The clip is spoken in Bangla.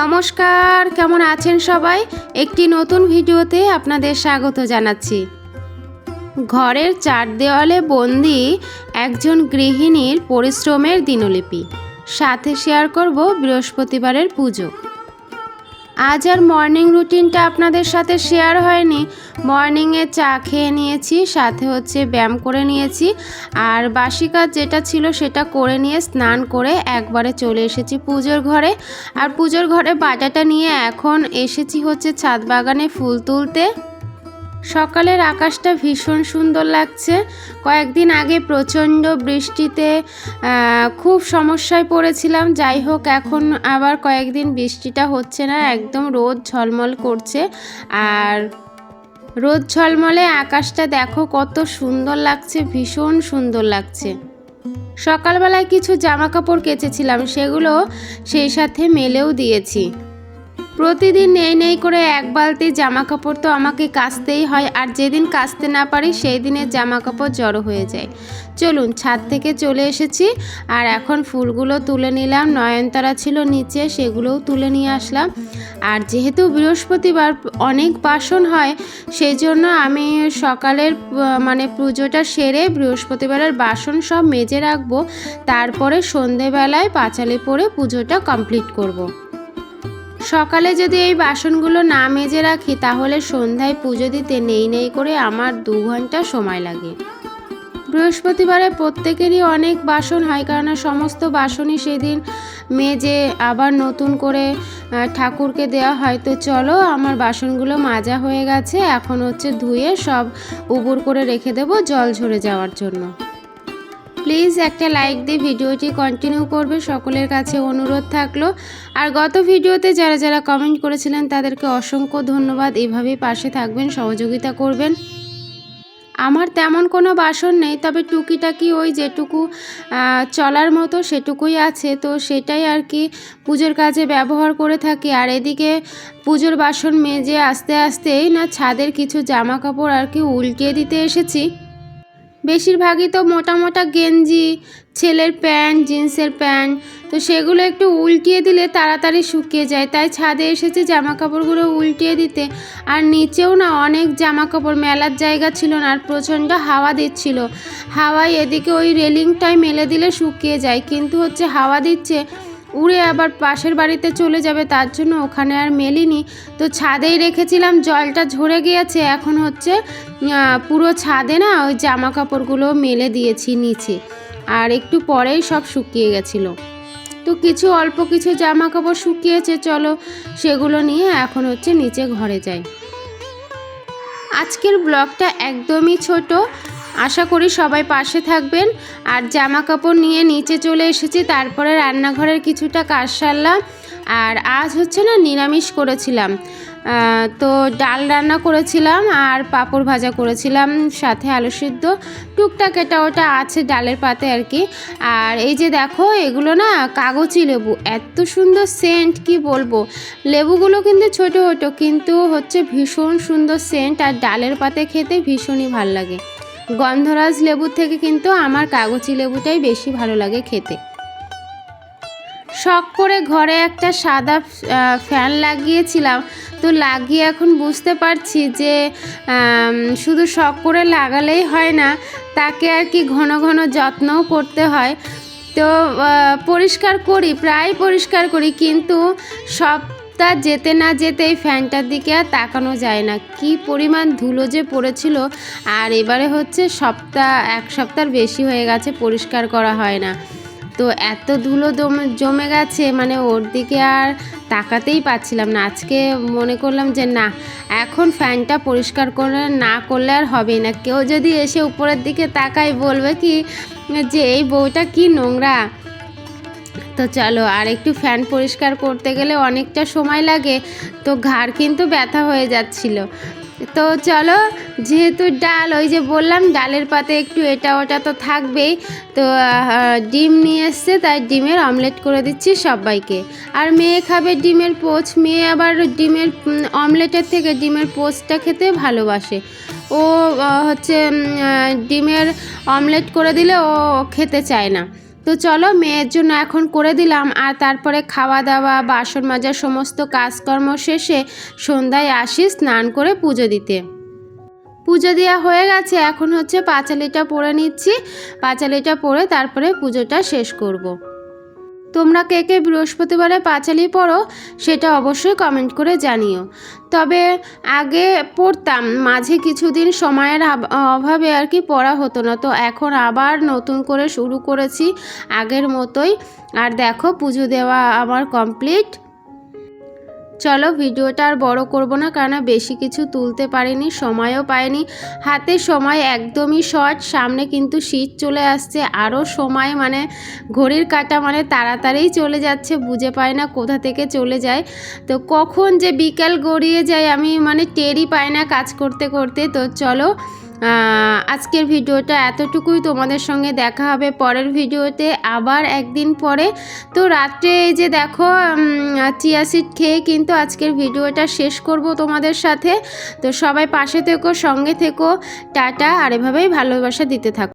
নমস্কার, কেমন আছেন সবাই? একটি নতুন ভিডিওতে আপনাদের স্বাগত জানাচ্ছি। ঘরের চার দেওয়ালে বন্দি একজন গৃহিণীর পরিশ্রমের দিনলিপি। সাথে শেয়ার করব বৃহস্পতিবারের পুজো। আজ আর মর্নিং রুটিনটা আপনাদের সাথে শেয়ার হয়নি। মর্নিংয়ে চা খেয়ে নিয়েছি, সাথে হচ্ছে ব্যায়াম করে নিয়েছি। আর বাসি কাজ যেটা ছিল সেটা করে নিয়ে স্নান করে একবারে চলে এসেছি পুজোর ঘরে। আর পুজোর ঘরে বাটাটা নিয়ে এখন এসেছি হচ্ছে ছাদ বাগানে ফুল তুলতে। সকালের আকাশটা ভীষণ সুন্দর লাগছে। কয়েকদিন আগে প্রচণ্ড বৃষ্টিতে খুব সমস্যায় পড়েছিলাম। যাই হোক, এখন আবার কয়েকদিন বৃষ্টিটা হচ্ছে না, একদম রোদ ঝলমল করছে। আর রোদ ঝলমলে আকাশটা দেখো কত সুন্দর লাগছে, ভীষণ সুন্দর লাগছে। সকালবেলায় কিছু জামা কাপড় কেচেছিলাম, সেগুলো সেই সাথে মেলেও দিয়েছি। প্রতিদিন নেই নেই করে এক বালতি জামা কাপড় তো আমাকে কাচতেই হয় আর যেদিন কাচতে না পারি সেই দিনের জামা কাপড় জড়ো হয়ে যায়। চলুন, ছাদ থেকে চলে এসেছি আর এখন ফুলগুলো তুলে নিলাম। নয়নতারা ছিল নিচে, সেগুলোও তুলে নিয়ে আসলাম। আর যেহেতু বৃহস্পতিবার অনেক বাসন হয় সেই জন্য আমি সকালের মানে পুজোটা সেরে বৃহস্পতিবারের বাসন সব মেজে রাখব। তারপরে সন্ধেবেলায় পাঁচালি পরে পুজোটা কমপ্লিট করব। সকালে যদি এই বাসনগুলো না মেজে রাখি, তাহলে সন্ধ্যায় পুজো দিতে নেই নেই করে আমার দু ঘণ্টা সময় লাগে। বৃহস্পতিবারে প্রত্যেকেরই অনেক বাসন হয় কারণ সমস্ত বাসনই সেদিন মেজে আবার নতুন করে ঠাকুরকে দেওয়া হয়। তো চলো, আমার বাসনগুলো মাজা হয়ে গেছে, এখন হচ্ছে ধুয়ে সব উবুর করে রেখে দেবো জল ঝরে যাওয়ার জন্য। প্লিজ একটা লাইক দিয়ে ভিডিওটি কন্টিনিউ করবে। সকলের কাছে অনুরোধ থাকল। আর গত ভিডিওতে যারা যারা কমেন্ট করেছিলেন, তাদেরকে অসংখ্য ধন্যবাদ। এভাবেই পাশে থাকবেন, সহযোগিতা করবেন। আমার তেমন কোনো বাসন নেই, তবে টুকিটাকি ওই যেটুকু চলার মতো সেটুকুই আছে। তো সেটাই আর কি পুজোর কাজে ব্যবহার করে থাকি। আর এদিকে পুজোর বাসন মেজে আস্তে আস্তেই না ছাদের কিছু জামা কাপড় আর কি উল্টিয়ে দিতে এসেছি। বেশিরভাগই তো মোটা মোটা গেঞ্জি, ছেলের প্যান্ট, জিন্সের প্যান্ট, তো সেগুলো একটু উল্টিয়ে দিলে তাড়াতাড়ি শুকিয়ে যায়। তাই ছাদে এসেছে জামা কাপড়গুলো উল্টিয়ে দিতে। আর নিচেও না অনেক জামা কাপড় মেলার জায়গা ছিল না আর প্রচণ্ড হাওয়া দিচ্ছিল। হাওয়ায় এদিকে ওই রেলিংটায় মেলে দিলে শুকিয়ে যায়। কিন্তু হচ্ছে হাওয়া দিচ্ছে উড়ে আবার পাশের বাড়িতে চলে যাবে, তার জন্য ওখানে আর মেলিনি। তো ছাদেই রেখেছিলাম, জলটা ঝরে গিয়েছে, এখন হচ্ছে পুরো ছাদে না ওই জামা কাপড়গুলো মেলে দিয়েছি নিচে। আর একটু পরেই সব শুকিয়ে গেছিল। তো কিছু অল্প কিছু জামা কাপড় শুকিয়েছে, চলো সেগুলো নিয়ে এখন হচ্ছে নিচে ঘরে যাই। আজকের ব্লগটা একদমই ছোট। আশা করি সবাই পাশে থাকবেন। আর জামা কাপড় নিয়ে নিচে চলে এসেছি, তারপরে রান্নাঘরের কিছুটা কাজ সারলাম আর আজ হচ্ছে না নিরামিষ করেছিলাম। তো ডাল রান্না করেছিলাম আর পাঁপড় ভাজা করেছিলাম, সাথে আলু সিদ্ধ। টুকটাক এটা ওটা আছে ডালের পাতে আর কি। আর এই যে দেখো, এগুলো না কাগজি লেবু, এত সুন্দর সেন্ট, কি বলব? লেবুগুলো কিন্তু ছোট, ছোটো, কিন্তু হচ্ছে ভীষণ সুন্দর সেন্ট, আর ডালের পাতে খেতে ভীষণই ভালো লাগে। গন্ধরাজ লেবুর থেকে কিন্তু আমার কাগজি লেবুটাই বেশি ভালো লাগে খেতে। শখ করে ঘরে একটা সাদা ফ্যান লাগিয়েছিলাম, তো লাগিয়ে এখন বুঝতে পারছি যে শুধু শখ করে লাগালেই হয় না, তাকে আর কি ঘন ঘন যত্নও করতে হয়। তো পরিষ্কার করি, প্রায় পরিষ্কার করি, কিন্তু সপ্তাহ যেতে না যেতে এই ফ্যানটার দিকে আর তাকানো যায় না। কি পরিমাণ ধুলো যে পড়েছিল। আর এবারে হচ্ছে সপ্তাহ এক সপ্তাহের বেশি হয়ে গেছে, পরিষ্কার করা হয় না। তো এত ধুলো জমে গেছে মানে ওর দিকে আর তাকাতেই পাচ্ছিলাম না। আজকে মনে করলাম যে না, এখন ফ্যানটা পরিষ্কার করে না করলে আর হবেই না। কেউ যদি এসে উপরের দিকে তাকায় বলবে কি, যে এই বউটা কি নোংরা? তো চলো, আর একটু ফ্যান পরিষ্কার করতে গেলে অনেকটা সময় লাগে, তো ঘাড় কিন্তু ব্যথা হয়ে যাচ্ছিল। তো চলো, যেহেতু ডাল, ওই যে বললাম, ডালের পাতে একটু এটা ওটা তো থাকবেই, তো ডিম নিয়ে এসছে, তাই ডিমের অমলেট করে দিচ্ছি সবাইকে। আর মেয়ে খাবে ডিমের পোচ, মেয়ে আবার ডিমের অমলেটের থেকে ডিমের পোচটা খেতে ভালোবাসে। ও হচ্ছে ডিমের অমলেট করে দিলে ও খেতে চায় না। তো চলো মেয়ের জন্য এখন করে দিলাম আর তারপরে খাওয়া দাওয়া বাসন মাজার সমস্ত কাজকর্ম শেষে সন্ধ্যায় আসি স্নান করে পুজো দিতে পুজো দেওয়া হয়ে গেছে, এখন হচ্ছে পাঁচালিটা পরে নিচ্ছি পাঁচালিটা পরে তারপরে পুজোটা শেষ করব। তোমরা কে কে বৃহস্পতিবারে পাঁচালি পড়ো সেটা অবশ্যই কমেন্ট করে জানিও। তবে আগে পড়তাম, মাঝে কিছুদিন সময়ের অভাবে আর কি পড়া হতো না। তো এখন আবার নতুন করে শুরু করেছি আগের মতোই। আর দেখো পুজো দেওয়া আমার কমপ্লিট চলো ভিডিওটা আর বড় করব না কারণ বেশি কিছু তুলতে পারিনি, সময়ও পাইনি। হাতে সময় একদমই শর্ট সামনে কিন্তু শীত চলে আসছে আরও সময় মানে ঘড়ির কাটা মানে তাড়াতাড়ি চলে যাচ্ছে, বুঝে পাই না কোথা থেকে চলে যায়। তো কখন যে বিকেল গড়িয়ে যায়, আমি মানে টেরই পাই না কাজ করতে করতে, তো চলো আজকের ভিডিওটা এতটুকুই। তোমাদের সঙ্গে দেখা হবে পরের ভিডিওতে আবার একদিন পরে। তো রাত্রে এই যে দেখো চিয়া খেয়ে কিন্তু আজকের ভিডিওটা শেষ করব তোমাদের সাথে। তো সবাই পাশে থেকো, সঙ্গে থেকো। টাটা। আর এভাবেই ভালোবাসা দিতে থাকো।